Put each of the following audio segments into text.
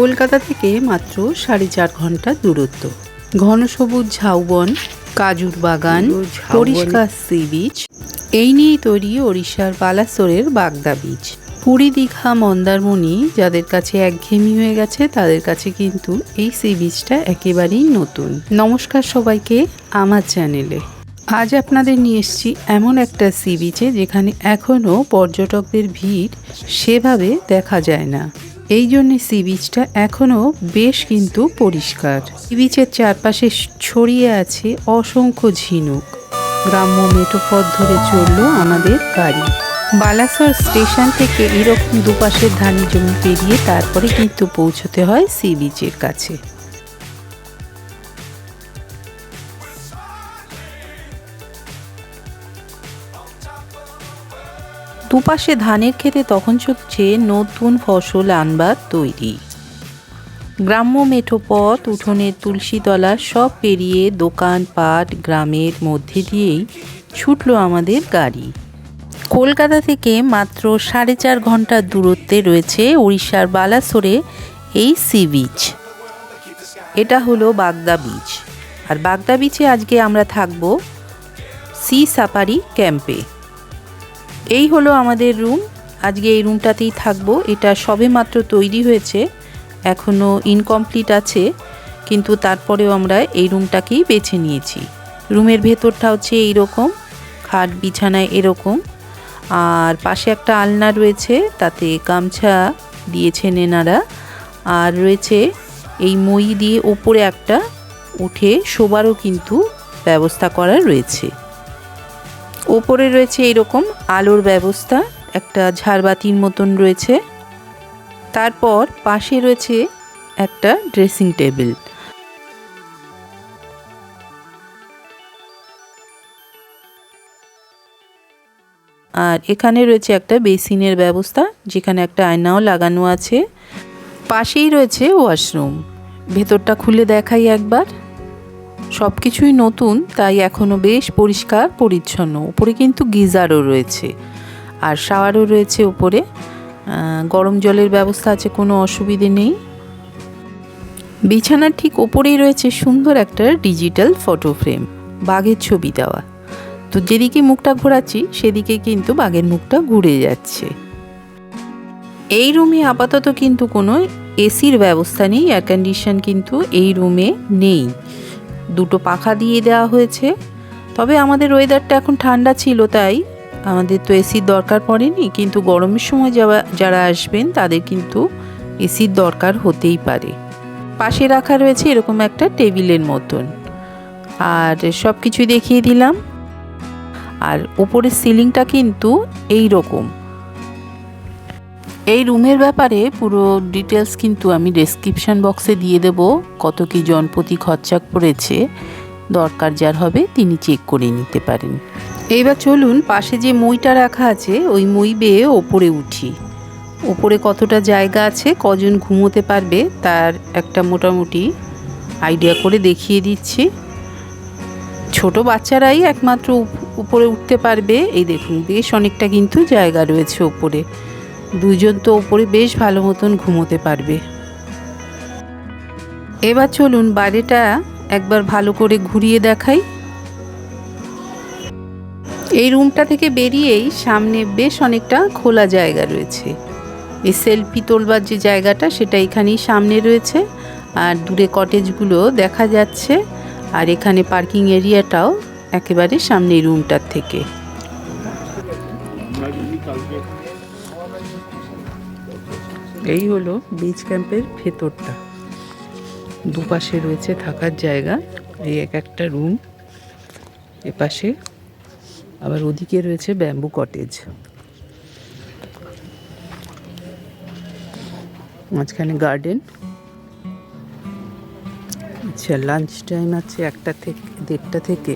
কলকাতা থেকে মাত্র সাড়ে চার ঘণ্টা দূরত্ব। ঘন সবুজ ঝাউবন কাজুর বাগান পরিষ্কার সি বিচ এই নিয়েই তৈরি ওড়িশার বালাসোরের বাগদা বিচ। পুরী দীঘা মন্দারমণি যাদের কাছে একঘেয়েমি হয়ে গেছে তাদের কাছে কিন্তু এই সি বিচটা একেবারেই নতুন। নমস্কার সবাইকে আমার চ্যানেলে। আজ আপনাদের নিয়ে এসেছি এমন একটা সি বিচে যেখানে এখনও পর্যটকদের ভিড় সেভাবে দেখা যায় না। এই জন্যে সি বিচটা এখনও বেশ কিন্তু পরিষ্কার। সি বিচের চারপাশে ছড়িয়ে আছে অসংখ্য ঝিনুক। গ্রাম্য মেটোপথ ধরে চলল আমাদের গাড়ি। বালাসর স্টেশন থেকে এরকম দুপাশের ধানি জমি পেরিয়ে তারপরে কিন্তু পৌঁছতে হয় সি বিচের কাছে। দুপাশে ধানের ক্ষেতে তখন চলছে নতুন ফসল আনবার তৈরি। গ্রাম্য মেঠোপথ উঠোনের তুলসীতলা সব পেরিয়ে দোকানপাট গ্রামের মধ্যে দিয়েই ছুটলো আমাদের গাড়ি। কলকাতা থেকে মাত্র সাড়ে চার ঘণ্টার দূরত্বে রয়েছে উড়িষ্যার বালাসোরে এই সি বিচ। এটা হলো বাগদা বিচ। আর বাগদা বিচে আজকে আমরা থাকব সি সাফারি ক্যাম্পে। এই হলো আমাদের রুম আজকে এই রুমটাতেই থাকব। এটা সবে মাত্র তৈরি হয়েছে। এখনও ইনকমপ্লিট আছে। কিন্তু তারপরেও আমরা এই রুমটাকেই বেছে নিয়েছি। রুমের ভেতরটা হচ্ছে এই রকম খাট বিছানায় এরকম। আর পাশে একটা আলনা রয়েছে, তাতে গামছা দিয়েছেন এনারা। আর রয়েছে এই মই দিয়ে ওপরে একটা উঠে শোবারও কিন্তু ব্যবস্থা করা রয়েছে। ওপরে রয়েছে এরকম আলোর ব্যবস্থা, একটা ঝাড়বাতির মতন রয়েছে। তারপর পাশে রয়েছে একটা ড্রেসিং টেবিল। আর এখানে রয়েছে একটা বেসিনের ব্যবস্থা, যেখানে একটা আয়নাও লাগানো আছে। পাশেই রয়েছে ওয়াশরুম। ভেতরটা খুলে দেখাই একবার। সব কিছুই নতুন, তাই এখনও বেশ পরিষ্কার, পরিচ্ছন্ন। উপরে কিন্তু গিজারও রয়েছে। আর শাওয়ারও রয়েছে উপরে। গরম জলের ব্যবস্থা আছে, কোনো অসুবিধে নেই। বিছানার ঠিক ওপরেই রয়েছে সুন্দর একটা ডিজিটাল ফটো ফ্রেম, বাঘের ছবি দেওয়া। তো যেদিকে মুখটা ঘোরাচ্ছি, সেদিকে কিন্তু বাঘের মুখটা ঘুরে যাচ্ছে। এই রুমে আপাতত কিন্তু কোনো এসির ব্যবস্থা নেই এয়ার কন্ডিশন কিন্তু এই রুমে নেই। দুটো পাখা দিয়ে দেওয়া হয়েছে। তবে আমাদের ওয়েদারটা এখন ঠান্ডা ছিল তাই। আমাদের তো এসির দরকার পড়েনি, কিন্তু গরমের সময় যারা যারা আসবেন তাদের কিন্তু এসির দরকার হতেই পারে। পাশে রাখা রয়েছে এরকম একটা টেবিলের মতন। আর সব কিছুই দেখিয়ে দিলাম। আর ওপরের সিলিংটা কিন্তু এই রকম এই রুমের ব্যাপারে পুরো ডিটেলস কিন্তু আমি ডেসক্রিপশন বক্সে দিয়ে দেব, কত কি জনপ্রতি খরচা পড়েছে। দরকার যার হবে তিনি চেক করে নিতে পারেন। এইবার চলুন, পাশে যে মইটা রাখা আছে, ওই মই বেয়ে ওপরে উঠি। ওপরে কতটা জায়গা আছে, কজন ঘুমোতে পারবে, তার একটা মোটামুটি আইডিয়া করে দেখিয়ে দিচ্ছি। ছোট বাচ্চারাই একমাত্র উপ- উপরে উঠতে পারবে। এই দেখুন, বেশ অনেকটা কিন্তু জায়গা রয়েছে ওপরে দুজন তো ওপরে বেশ ভালো মতন ঘুমোতে পারবে। এবার চলুন বাইরেটা একবার ভালো করে ঘুরিয়ে দেখাই। এই রুমটা থেকে বেরিয়েই সামনে বেশ অনেকটা খোলা জায়গা রয়েছে। এই সেলফি তোলবার যে জায়গাটা, সেটা এখানেই সামনে রয়েছে। আর দূরে কটেজগুলো দেখা যাচ্ছে। আর এখানে পার্কিং এরিয়াটাও একেবারে সামনে রুমটার থেকে। এই হলো বিচ ক্যাম্পের ভেতরটা। দুপাশে রয়েছে থাকার জায়গা, এই এক একটা রুম এপাশে আবার ওদিকে রয়েছে ব্যাম্বু কটেজ মাঝখানে গার্ডেন আচ্ছা লাঞ্চ টাইম আছে একটা থেকে, দেড়টা থেকে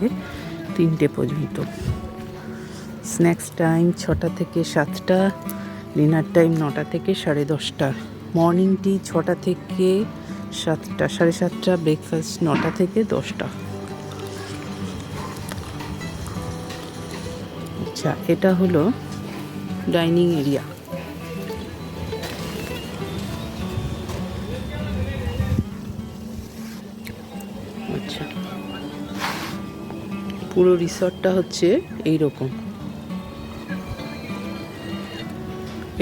তিনটে পর্যন্ত। স্ন্যাক্স টাইম ছটা থেকে সাতটা। ডিনার টাইম নটা থেকে সাড়ে দশটা। মর্নিং টি ছটা থেকে সাতটা, সাড়ে সাতটা ব্রেকফাস্ট নটা থেকে দশটা। আচ্ছা এটা হলো ডাইনিং এরিয়া আচ্ছা। পুরো রিসর্টটা হচ্ছে এইরকম।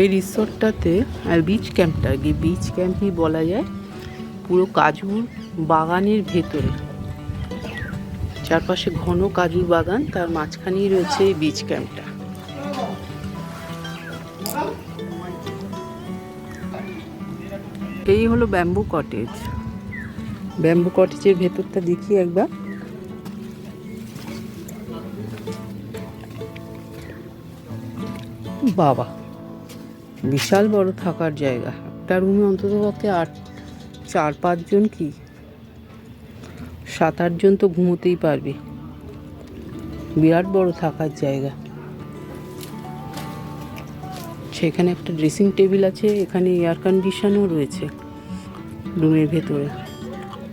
এই রিসর্টটাতে, আর বিচ ক্যাম্পটা কি বিচ ক্যাম্পই বলা যায়, পুরো কাজুর বাগানের ভেতরে। চারপাশে ঘন কাজুর বাগান, তার মাঝখানেই রয়েছে এই বিচ ক্যাম্পটা এই হলো ব্যাম্বু কটেজ ব্যাম্বু কটেজের ভেতরটা দেখি একবার। বাবা। বিশাল বড় থাকার জায়গা। একটা রুমে অন্তত পক্ষে আট, চার পাঁচজন কি? সাত আটজন তো ঘুমোতেই পারবে। বিরাট বড় থাকার জায়গা। সেখানে একটা ড্রেসিং টেবিল আছে, এখানে এয়ার কন্ডিশনও রয়েছে রুমের ভেতরে।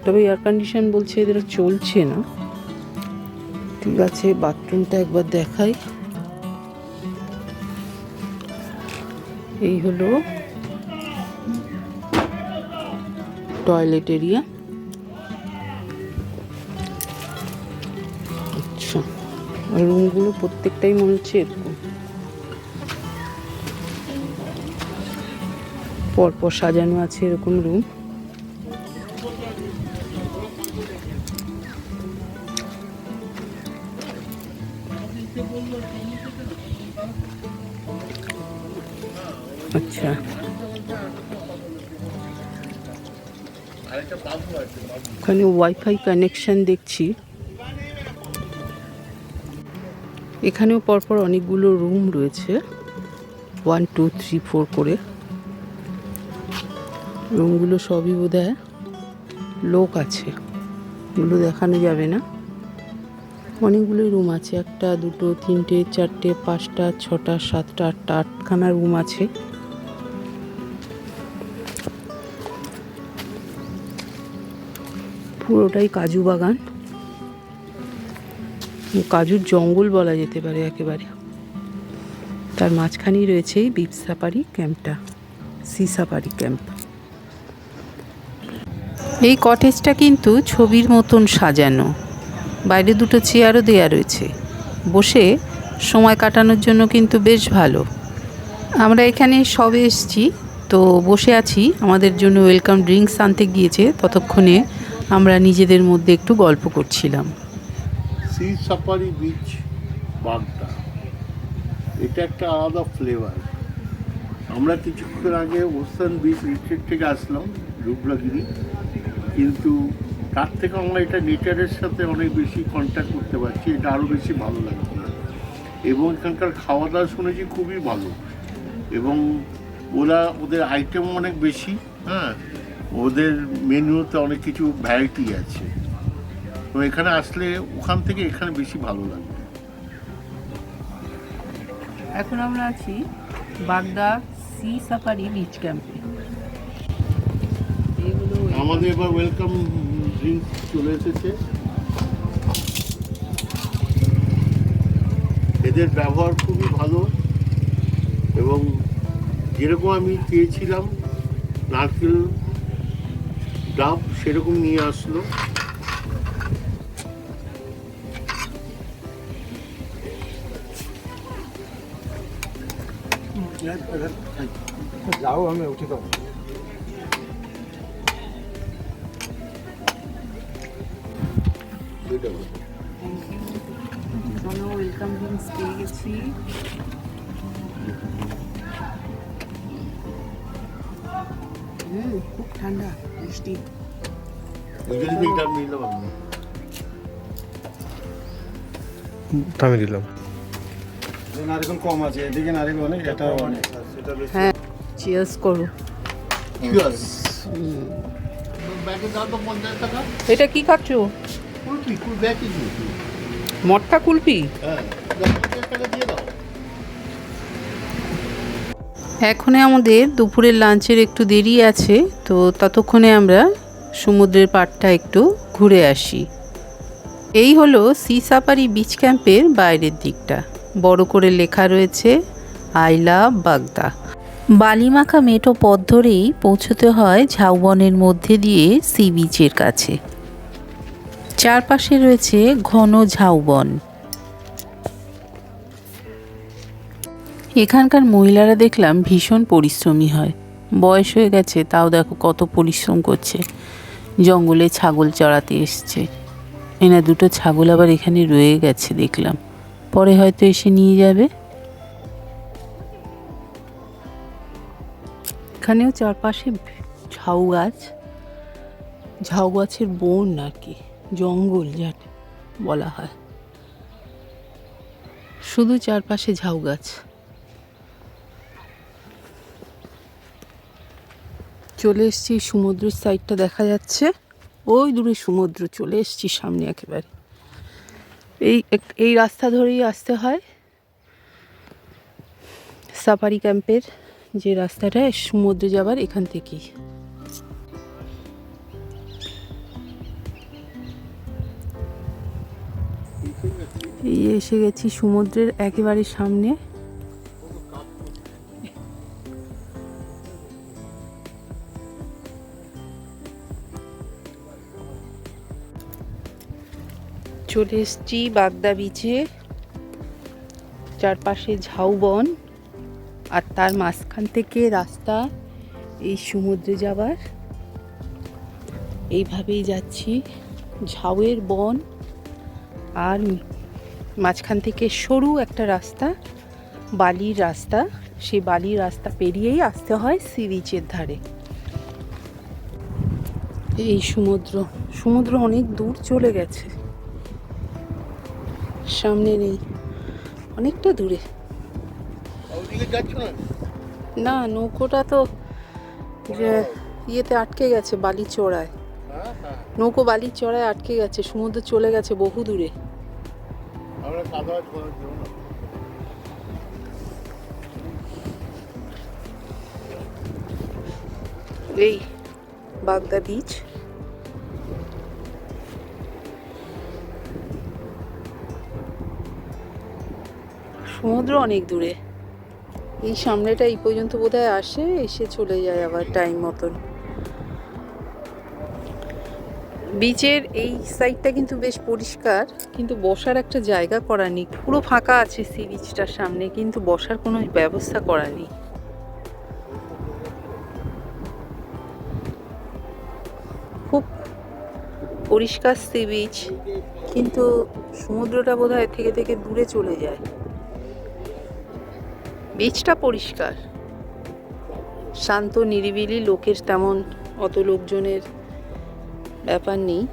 তবে এয়ার কন্ডিশন বলছে এদের চলছে না। ঠিক আছে বাথরুমটা একবার দেখাই। এই হলো টয়লেট এরিয়া আচ্ছা রুমগুলো প্রত্যেকটাই মনে হচ্ছে এরকম। পরপর সাজানো আছে এরকম রুম ওয়াইফাই কানেকশন দেখছি। এখানেও পরপর অনেকগুলো রুম রয়েছে। ওয়ান টু থ্রি ফোর করে। রুমগুলো সবই বোধ লোক আছে। এগুলো দেখানো যাবে না। অনেকগুলো রুম আছে। একটা, দুটো, তিনটে, চারটে, পাঁচটা, ছটা, সাতটা, আটটা, আটখানা রুম আছে। পুরোটাই কাজু বাগান। কাজুর জঙ্গল বলা যেতে পারে একেবারে। তার মাঝখানেই রয়েছে এই বিপ সাফারি ক্যাম্পটা সি সাফারি ক্যাম্প এই কটেজটা কিন্তু ছবির মতন সাজানো। বাইরে দুটো চেয়ারও দেয়া রয়েছে। বসে সময় কাটানোর জন্য কিন্তু বেশ ভালো। আমরা এখানে সবে এসেছি, তো বসে আছি। আমাদের জন্য ওয়েলকাম ড্রিঙ্কস আনতে গিয়েছে, ততক্ষণে আমরা নিজেদের মধ্যে একটু গল্প করছিলাম। সি সাফারি বিচ বাগদা এটা একটা আলাদা ফ্লেভার আমরা কিছুক্ষণ আগে ওসান বিচ রিট্রিট থেকে আসলাম রুদ্রগিরি কিন্তু তার থেকে আমরা এটা নেচারের সাথে অনেক বেশি কন্ট্যাক্ট করতে পারছি, এটা আরও বেশি ভালো লাগছে এবং এখানকার খাওয়া দাওয়া শুনেছি খুবই ভালো। এবং ওরা ওদের আইটেম অনেক বেশি হ্যাঁ? ওদের মেনুতে অনেক কিছু ভ্যারাইটি আছে। তো এখানে আসলে ওখান থেকে এখানে বেশি ভালো লাগবে। এখন আমরা আছি বাগদা সি সাফারি বিচ ক্যাম্পে আমাদের এবার ওয়েলকাম ড্রিঙ্ক চলে এসেছে। এদের ব্যবহার খুবই ভালো এবং যেরকম আমি চেয়েছিলাম নারকেল ডাব সেরকম নিয়ে আসলো। যাও আমি উঠি কোনো ওয়েলকাম ড্রিঙ্কস পেয়ে গেছি ঠান্ডা মিষ্টি আমি দিলাম নারিকেল কম আছে এদিকে নারিকেল অনেক এটা অনেক হ্যাঁ চিয়ার্স করো টাকা এটা কি খাচ্ছ? কুলপি কুল ব্যাগে মটকা কুলপি? হ্যাঁ। টাকা দিয়ে দাও এখনে আমাদের দুপুরের লাঞ্চের একটু দেরি আছে, তো ততক্ষণে আমরা সমুদ্রের পাড়টা একটু ঘুরে আসি। এই হলো সি সাফারি বিচ ক্যাম্পের বাইরের দিকটা। বড় করে লেখা রয়েছে, আই লাভ বাগদা। বালিমাখা মেটো পথ ধরেই পৌঁছতে হয় ঝাউবনের মধ্যে দিয়ে সি বিচের কাছে। চারপাশে রয়েছে ঘন ঝাউবন। এখানকার মহিলারা দেখলাম ভীষণ পরিশ্রমী হয়। বয়স হয়ে গেছে, তাও দেখো কত পরিশ্রম করছে। জঙ্গলে ছাগল চড়াতে এসছে। এনা দুটো ছাগল আবার এখানে রয়ে গেছে দেখলাম। পরে হয়তো এসে নিয়ে যাবে। এখানেও চারপাশে ঝাউ গাছ। ঝাউ গাছের বন আর কি জঙ্গল যাকে বলা হয়। শুধু চারপাশে ঝাউ গাছ। চলে এসছি, সমুদ্রের সাইডটা দেখা যাচ্ছে। ওই দূরে সমুদ্র, চলে এসছি সামনে একেবারে। এই এই রাস্তা ধরেই আসতে হয়। সাফারি ক্যাম্পের যে রাস্তাটা, সমুদ্রে যাবার এখান থেকেই। এই এসে গেছি সমুদ্রের একেবারে সামনে। চলে এসছি বাগদা বিচে চারপাশে ঝাউবন আর তার মাঝখান থেকে রাস্তা, এই সমুদ্রে যাবার। এইভাবেই যাচ্ছি। ঝাউয়ের বন আর মাঝখান থেকে সরু একটা রাস্তা, বালির রাস্তা। সেই বালির রাস্তা পেরিয়েই আসতে হয় সি বিচের ধারে। এই সমুদ্র সমুদ্র অনেক দূর চলে গেছে। সামনে নেই। অনেকটা দূরে। না? নৌকোটা তো যে ইয়েতে আটকে গেছে বালি চড়ায় হ্যাঁ হ্যাঁ। নৌকো বালির চড়ায় আটকে গেছে সমুদ্র চলে গেছে বহু দূরে। এই বাগদা বিচ সমুদ্র অনেক দূরে। এই সামনেটা এই পর্যন্ত বোধহয় আসে, এসে চলে যায় আবার টাইম মতন। বিচের এই সাইডটা কিন্তু বেশ পরিষ্কার, কিন্তু বসার একটা জায়গা করা নেই। পুরো ফাঁকা আছে সি বিচটার সামনে, কিন্তু বসার কোনো ব্যবস্থা করা নেই। খুব পরিষ্কার সি বিচ কিন্তু সমুদ্রটা বোধহয় থেকে থেকে দূরে চলে যায়। বিচটা পরিষ্কার। শান্ত, নিরিবিলি লোকের তেমন অত লোকজনের ব্যাপার নেই।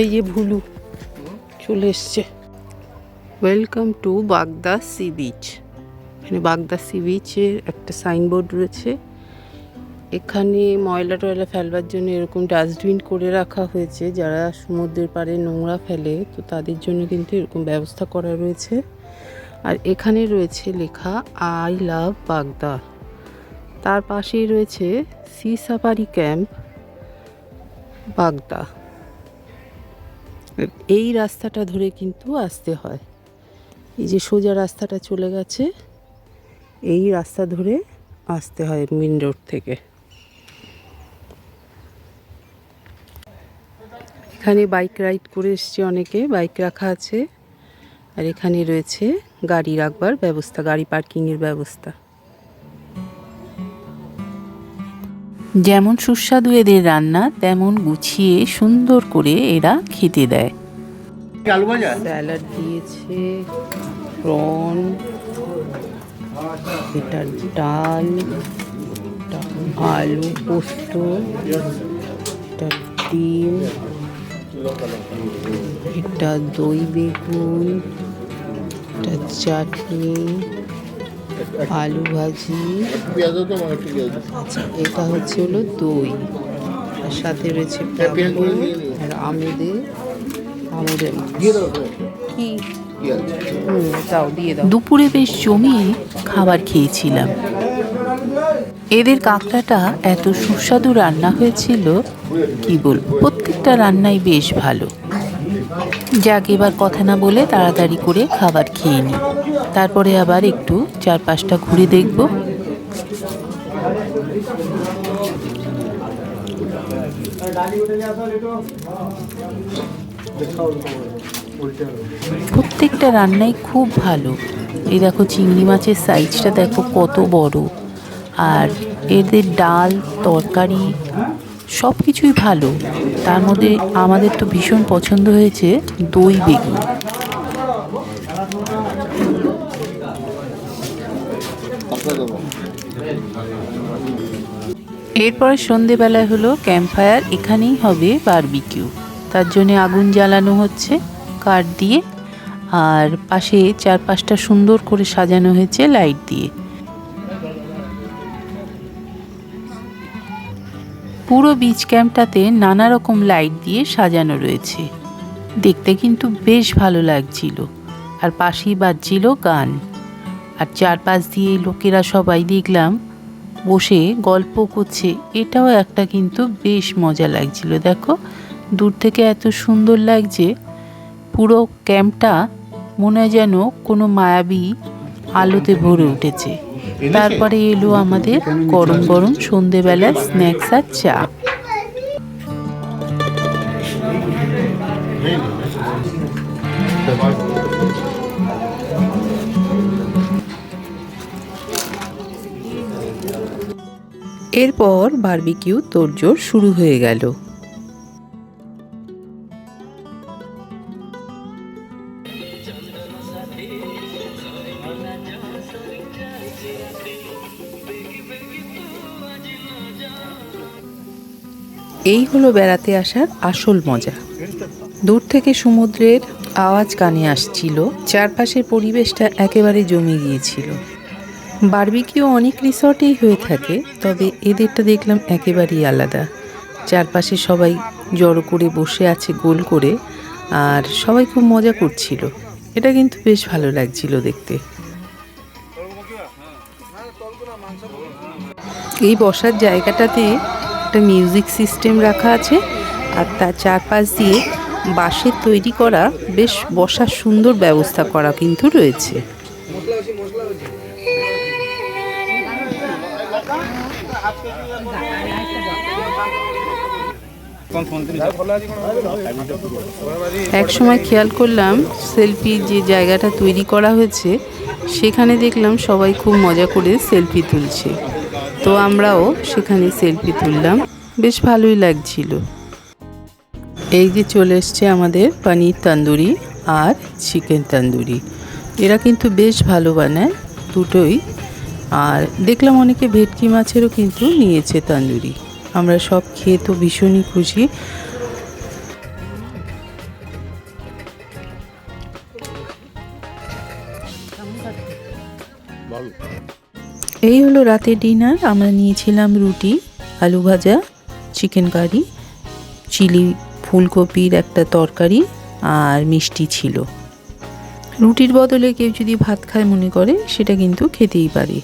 এই যে ভুলু চলে এসছে। Welcome to Bagda sea beach এখানে বাগদা সি বিচের একটা সাইনবোর্ড রয়েছে। এখানে ময়লা টয়লা ফেলবার জন্য এরকম ডাস্টবিন করে রাখা হয়েছে। যারা সমুদ্রের পাড়ে নোংরা ফেলে, তো তাদের জন্য কিন্তু এরকম ব্যবস্থা করা রয়েছে। আর এখানে রয়েছে লেখা, আই লাভ বাগদা। তার পাশেই রয়েছে, সি সাফারি ক্যাম্প, বাগদা। এই রাস্তাটা ধরে কিন্তু আসতে হয়। এই যে সোজা রাস্তাটা চলে গেছে, এই রাস্তা ধরে আসতে হয় মেন রোড থেকে। এখানে বাইক রাইড করে এসছে অনেকে, বাইক রাখা আছে। আর এখানে রয়েছে গাড়ি রাখবার ব্যবস্থা গাড়ি পার্কিংয়ের ব্যবস্থা। যেমন সুস্বাদু এদের রান্না তেমন গুছিয়ে সুন্দর করে এরা খেতে দেয়। স্যালাড দিয়েছে প্রন এটা ডাল আলু পোস্ত এটা ডিম এটা দই বেগুন এটা চাটনি আলু ভাজি। পেঁয়াজ তো ঠিক আছে আচ্ছা এটা হচ্ছে হলো দই। আর সাথে রয়েছে। আর আমুদে তো। কি? দুপুরে বেশ জমিয়ে খাবার খেয়েছিলাম। এদের কাঁকড়াটা এত সুস্বাদু রান্না হয়েছিল কি বলব? প্রত্যেকটা রান্নাই বেশ ভালো। যাক, এবার কথা না বলে তাড়াতাড়ি করে খাবার খেয়ে নিই তারপরে আবার একটু চারপাশটা ঘুরে দেখব। প্রত্যেকটা রান্নাই খুব ভালো। এই দেখো, চিংড়ি মাছের সাইজটা দেখো কত বড়। আর এদের ডাল, তরকারি সব কিছুই ভালো। তার মধ্যে আমাদের তো ভীষণ পছন্দ হয়েছে দই বেগুন। এরপরে সন্ধেবেলায় হলো ক্যাম্পফায়ার, এখানেই হবে বারবিকিউ। তার জন্য আগুন জ্বালানো হচ্ছে কাঠ দিয়ে। আর পাশে চার পাঁচটা সুন্দর করে সাজানো হয়েছে লাইট দিয়ে। পুরো বিচ ক্যাম্পটাতে নানা রকম লাইট দিয়ে সাজানো রয়েছে। দেখতে কিন্তু বেশ ভালো লাগছিল। আর পাশেই বাজছিল গান। আর চারপাশ দিয়ে লোকেরা সবাই দেখলাম বসে গল্প করছে। এটাও একটা কিন্তু বেশ মজা লাগছিল, দেখো? দূর থেকে এত সুন্দর লাগছে। পুরো ক্যাম্পটা মনে যেন কোনো মায়াবী আলোতে ভরে উঠেছে। তারপরে এলো আমাদের গরম গরম সন্ধেবেলা স্ন্যাক্স আর চা। এরপর বারবিকিউ তোড়জোড় শুরু হয়ে গেল। এই হলো বেড়াতে আসার আসল মজা। দূর থেকে সমুদ্রের আওয়াজ কানে আসছিল, চারপাশের পরিবেশটা একেবারে জমে গিয়েছিল। বারবিকিউ অনেক রিসর্টেই হয়ে থাকে, তবে এদেরটা দেখলাম একেবারেই আলাদা। চারপাশে সবাই জড়ো করে বসে আছে গোল করে, আর সবাই খুব মজা করছিল। এটা কিন্তু বেশ ভালো লাগছিল দেখতে। এই বসার জায়গাটাতে একটা মিউজিক সিস্টেম রাখা আছে আর তার চারপাশ দিয়ে বাঁশের তৈরি করা বেশ বসার সুন্দর ব্যবস্থা করা কিন্তু রয়েছে। এক সময় খেয়াল করলাম, সেলফি যে জায়গাটা তৈরি করা হয়েছে, সেখানে দেখলাম সবাই খুব মজা করে সেলফি তুলছে। তো আমরাও সেখানে সেলফি তুললাম। বেশ ভালোই লাগছিল। এই যে চলে এসছে আমাদের পানির তান্দুরি আর চিকেন তান্দুরি। এরা কিন্তু বেশ ভালো বানায় দুটোই। আর দেখলাম অনেকে ভেটকি মাছেরও কিন্তু নিয়েছে তান্দুরি। আমরা সব খেয়ে তো ভীষণই খুশি। এই হলো রাতের ডিনার। আমরা নিয়েছিলাম রুটি, আলু ভাজা, চিকেন কারি, চিলি ফুলকপির একটা তরকারি আর মিষ্টি ছিল। রুটির বদলে কেউ যদি ভাত খায় মনে করে, সেটা কিন্তু খেতেই পারে।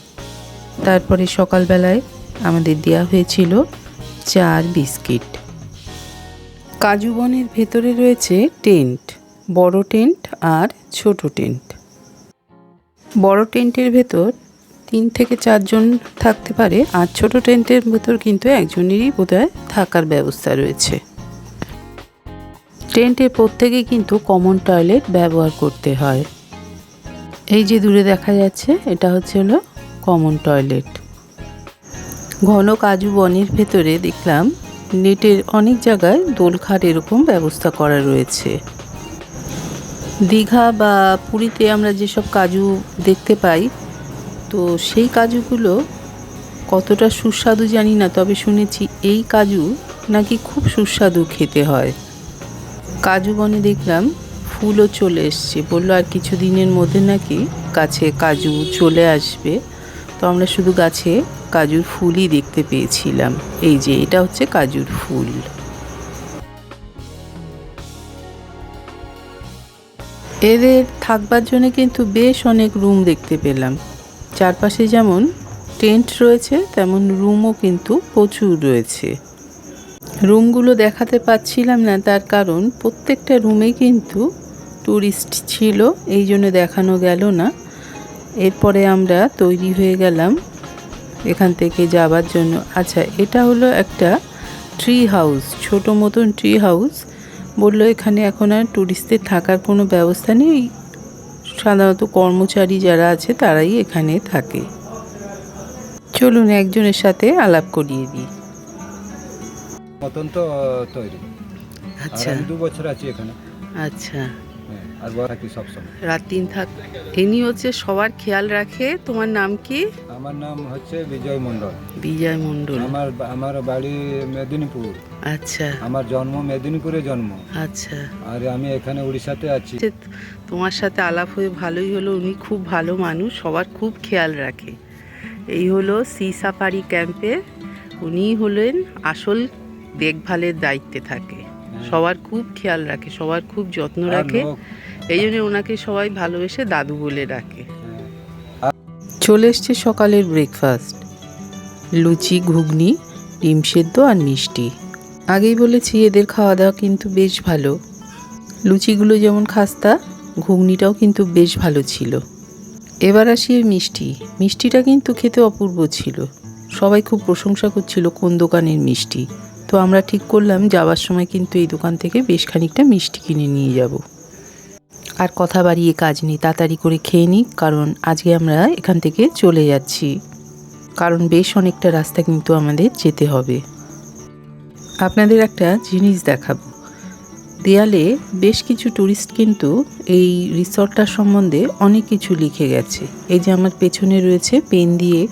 তারপরে সকালবেলায় আমাদের দেয়া হয়েছিল চার বিস্কিট। কাজু বনের ভেতরে রয়েছে টেন্ট, বড় টেন্ট আর ছোট টেন্ট। বড় টেন্টের ভেতর তিন থেকে চারজন থাকতে পারে আর ছোট টেন্টের ভেতর কিন্তু একজনেরই বোধহয় থাকার ব্যবস্থা রয়েছে। টেন্টের প্রত্যেকে কিন্তু কমন টয়লেট ব্যবহার করতে হয়। এই যে দূরে দেখা যাচ্ছে, এটা হচ্ছে হলো কমন টয়লেট ঘন কাজু বনের ভেতরে দেখলাম নেটের অনেক জায়গায় দোলখাট এরকম ব্যবস্থা করা রয়েছে। দীঘা বা পুরীতে আমরা যেসব কাজু দেখতে পাই তো সেই কাজুগুলো কতটা সুস্বাদু জানি না, তবে শুনেছি এই কাজু নাকি খুব সুস্বাদু খেতে হয়। কাজু বনে দেখলাম ফুলও চলে এসছে, বলল আর কিছু দিনের মধ্যে নাকি গাছে কাজু চলে আসবে। তো আমরা শুধু গাছে কাজুর ফুলই দেখতে পেয়েছিলাম। এই যে, এটা হচ্ছে কাজুর ফুল। এদের থাকবার জন্য কিন্তু বেশ অনেক রুম দেখতে পেলাম। চারপাশে যেমন টেন্ট রয়েছে, তেমন রুমও কিন্তু প্রচুর রয়েছে। রুমগুলো দেখাতে পাচ্ছিলাম না, তার কারণ প্রত্যেকটা রুমে কিন্তু ট্যুরিস্ট ছিল, এই জন্য দেখানো গেল না। এরপরে আমরা তৈরি হয়ে গেলাম এখান থেকে যাবার জন্য। আচ্ছা এটা হলো একটা ট্রি হাউস ছোট মতন ট্রি হাউস বলল এখানে এখন আর ট্যুরিস্টদের থাকার কোনো ব্যবস্থা নেই। সাধারণত কর্মচারী যারা আছে তারাই এখানে থাকে। চলুন একজনের সাথে আলাপ করিয়ে দিই। মতন তো তৈরি। আচ্ছা। দু বছর আছি এখানে। আচ্ছা। হ্যাঁ, আর বড় থাকি সবসময় রাত দিন থাক ইনি হচ্ছে সবার খেয়াল রাখে। তোমার নাম কি? আমার নাম হচ্ছে বিজয় মণ্ডল। বিজয় মণ্ডল। আমার আমার বাড়ি মেদিনীপুর। আচ্ছা। আমার জন্ম মেদিনীপুরে জন্ম। আচ্ছা। আর আমি এখানে উড়িষ্যাতে আছি। তোমার সাথে আলাপ হয়ে ভালোই হলো। উনি খুব ভালো মানুষ সবার খুব খেয়াল রাখে। এই হলো সি সাফারি ক্যাম্পে। উনি হলেন আসল দেখভালের দায়িত্বে থাকে। সবার খুব খেয়াল রাখে সবার খুব যত্ন রাখে। এই জন্য ওনাকে সবাই ভালোবেসে দাদু বলে ডাকে। চলে এসছে সকালের ব্রেকফাস্ট লুচি, ঘুগনি, ডিম সেদ্ধ আর মিষ্টি। আগেই বলেছি এদের খাওয়া দাওয়া কিন্তু বেশ ভালো। লুচিগুলো যেমন খাস্তা, ঘুগনিটাও কিন্তু বেশ ভালো ছিল। এবার আসি মিষ্টি। মিষ্টিটা কিন্তু খেতে অপূর্ব ছিল। সবাই খুব প্রশংসা করছিল কোন দোকানের মিষ্টি। তো আমরা ঠিক করলাম, যাওয়ার সময় কিন্তু এই দোকান থেকে বেশ খানিকটা মিষ্টি কিনে নিয়ে যাব। আর কথা বাড়িয়ে কাজ নেই, তাড়াতাড়ি করে খেয়ে নিই কারণ আজকে আমরা এখান থেকে চলে যাচ্ছি। কারণ বেশ অনেকটা রাস্তা কিন্তু আমাদের যেতে হবে। আপনাদের একটা জিনিস দেখাবো। দেয়ালে বেশ কিছু ট্যুরিস্ট কিন্তু এই রিসর্টটার সম্বন্ধে অনেক কিছু লিখে গেছে। এই যে আমার পেছনে রয়েছে পেন দিয়ে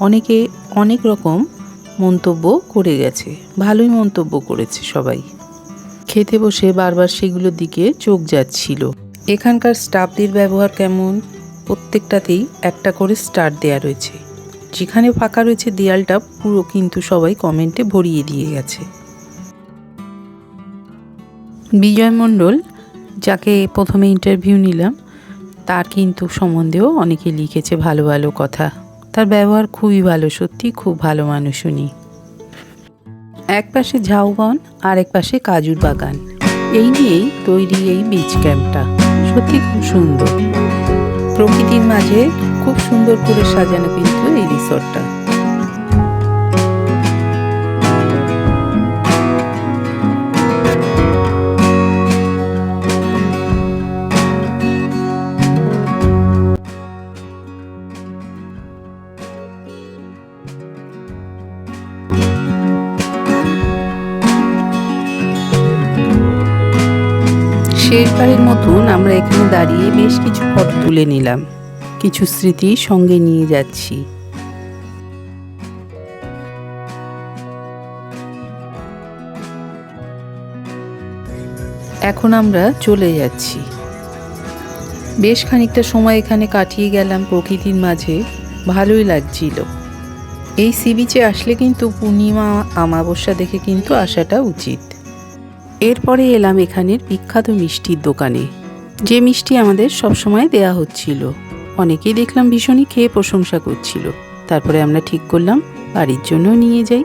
অনেকে অনেক রকম মন্তব্য করে গেছে। ভালোই মন্তব্য করেছে সবাই। খেতে বসে বারবার সেগুলোর দিকে চোখ যাচ্ছিল। এখানকার স্টাফদের ব্যবহার কেমন? প্রত্যেকটাতেই একটা করে স্টার দেয়া রয়েছে। যেখানে ফাঁকা রয়েছে দেয়ালটা, পুরো কিন্তু সবাই কমেন্টে ভরিয়ে দিয়ে গেছে। বিজয় মণ্ডল, যাকে প্রথমে ইন্টারভিউ নিলাম, তার কিন্তু সম্বন্ধেও অনেকে লিখেছে ভালো ভালো কথা। তার ব্যবহার খুবই ভালো, সত্যি খুব ভালো মানুষ উনি। এক পাশে ঝাউবন আর এক পাশে কাজুর বাগান। এই নিয়েই তৈরি এই বিচ ক্যাম্পটা সত্যি খুব সুন্দর। প্রকৃতির মাঝে খুব সুন্দর করে সাজানো কিন্তু এই রিসর্টটা। শেষবারের মতন আমরা এখানে দাঁড়িয়ে বেশ কিছু ফটো তুলে নিলাম। কিছু স্মৃতি সঙ্গে নিয়ে যাচ্ছি। এখন আমরা চলে যাচ্ছি। বেশ খানিকটা সময় এখানে কাটিয়ে গেলাম প্রকৃতির মাঝে। ভালোই লাগছিল। এই সি বিচে আসলে কিন্তু পূর্ণিমা, আমাবস্যা দেখে কিন্তু আসাটা উচিত। এরপরে এলাম এখানের বিখ্যাত মিষ্টির দোকানে। যে মিষ্টি আমাদের সবসময় দেয়া হচ্ছিল। অনেকেই দেখলাম ভীষণই খেয়ে প্রশংসা করছিল। তারপরে আমরা ঠিক করলাম, বাড়ির জন্য নিয়ে যাই।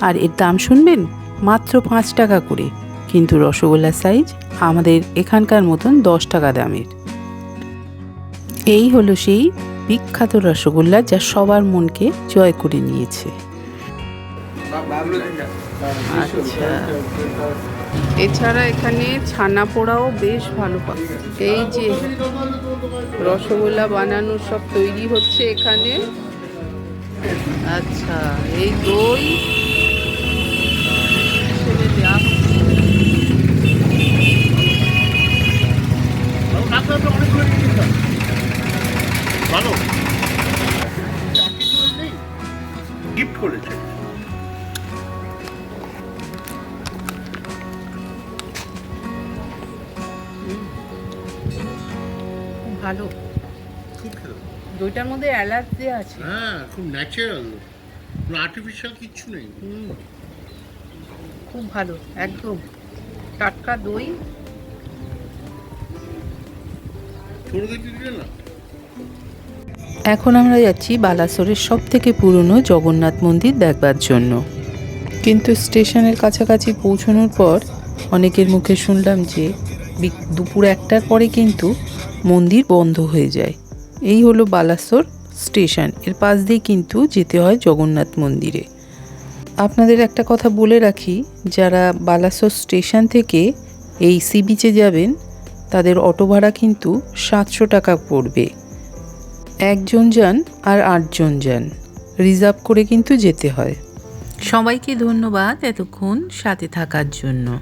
আর এর দাম শুনবেন? মাত্র পাঁচ টাকা করে। কিন্তু রসগোল্লা সাইজ আমাদের এখানকার মতন দশ টাকা দামের। এই হলো সেই বিখ্যাত রসগোল্লা যা সবার মনকে জয় করে নিয়েছে। আচ্ছা। এছাড়া এখানে ছানা পোড়াও বেশ ভালো পাওয়া এই যে রসগোল্লা বানানো সব তৈরি হচ্ছে এখানে। আচ্ছা এই দই। ভালো। ভালো। দইটার মধ্যে এলাচ দেওয়া আছে। হ্যাঁ খুব ন্যাচারাল কোনো আর্টিফিশিয়াল কিচ্ছু নেই। খুব ভালো একদম। টাটকা দই। এখন আমরা যাচ্ছি বালাসোরের সব থেকে পুরনো জগন্নাথ মন্দির দেখবার জন্য। কিন্তু স্টেশনের কাছাকাছি পৌঁছানোর পর অনেকের মুখে শুনলাম যে বি- দুপুর একটার পরে কিন্তু মন্দির বন্ধ হয়ে যায়। এই হলো বালাসোর স্টেশন। এর পাশ দিয়ে কিন্তু যেতে হয় জগন্নাথ মন্দিরে। আপনাদের একটা কথা বলে রাখি, যারা বালাসোর স্টেশন থেকে এই সি বিচে যাবেন, তাদের অটো ভাড়া কিন্তু সাতশো টাকা পড়বে। একজন যান আর আটজন যান, রিজার্ভ করে কিন্তু যেতে হয়। সবাইকে ধন্যবাদ এতক্ষণ সাথে থাকার জন্য।